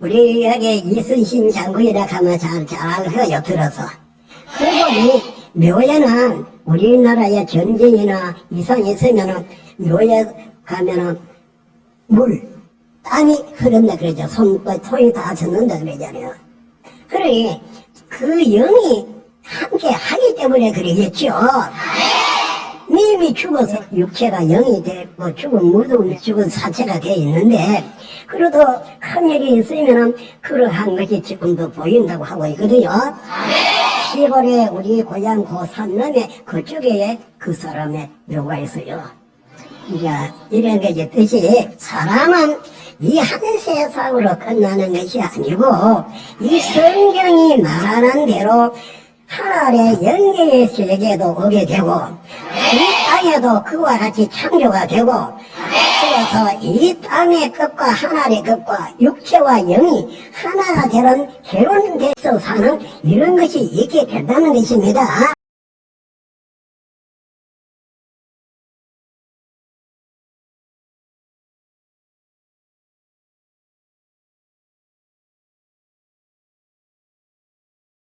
우리에게 이순신 장군이라 하면 잘, 잘 알거요, 들어서. 그리고 이 묘에는 우리나라에 전쟁이나 이상이 있으면은 묘에 가면은 물, 땅이 흐른다 그러죠. 손, 토이 다 젖는다 그러잖아요. 그러니 그 영이 함께 하기 때문에 그러겠죠. 님이 죽어서 육체가 영이 되고 죽은 무덤 죽은 사체가 되어 있는데 그래도 큰 일이 있으면은 그러한 것이 지금도 보인다고 하고 있거든요. 시골에 우리 고향 고 산남에 그쪽에 그 사람의 묘가 있어요. 이제 이런 게 이제 뜻이 사람은 이한 세상으로 끝나는 것이 아니고 이 성경이 말하는 대로 하늘의 영계의 세계도 오게 되고 이 땅에도 그와 같이 창조가 되고 그래서 이 땅의 끝과 하늘의 끝과 육체와 영이 하나가 되는 결혼돼서 사는 이런 것이 있게 된다는 것입니다.